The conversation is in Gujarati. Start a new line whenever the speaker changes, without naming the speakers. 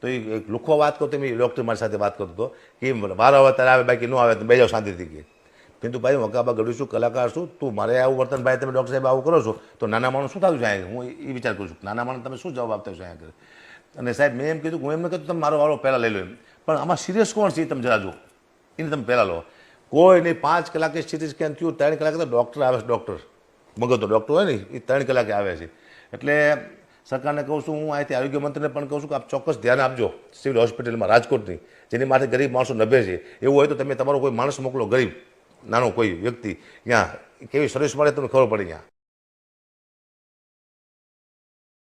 તો એ એક લુખો વાત કરતો મેં ડૉક્ટર મારી સાથે વાત કરતો હતો કે મારો આવે તારે આવે, બાકી ન આવે બે જાઓ શાંતિથી કે. પરંતુ ભાઈ, હું અકાબા ગળું છું, કલાકાર છું, તું મારે આવું વર્તન, ભાઈ, તમે ડૉક્ટર સાહેબ આવું કરો છો, તો નાના માણસ શું થયું છે અહીંયા? હું એ વિચાર કરું છું, નાના માણસ તમે શું જવાબ આપતા છો અહીંયા અને સાહેબ, મેં એમ કીધું, હું એમને કીધું તમે મારો વાળો પહેલાં લઈ લો એમ. પણ આમાં સિરિયસ કોણ છે એ તમે જરા જુઓ. એને તમે પહેલાં લો. કોઈ નહીં, પાંચ કલાકે સિટી સ્કેન થયું, ત્રણ કલાકે તો ડૉક્ટર આવે છે ડૉક્ટર મગજનો ડૉક્ટર હોય ને, એ ત્રણ કલાકે આવે છે. એટલે સરકારને કહું છું, હું અહીંથી આરોગ્ય મંત્રીને પણ કહું છું કે આપ ચોક્કસ ધ્યાન આપજો સિવિલ હોસ્પિટલમાં, રાજકોટની, જેની માટે ગરીબ માણસો નભે છે. એવું હોય તો તમે તમારો કોઈ માણસ મોકલો, ગરીબ, નાનો કોઈ વ્યક્તિ ત્યાં કેવી સર્વિસ મળે, તમને ખબર પડે ત્યાં.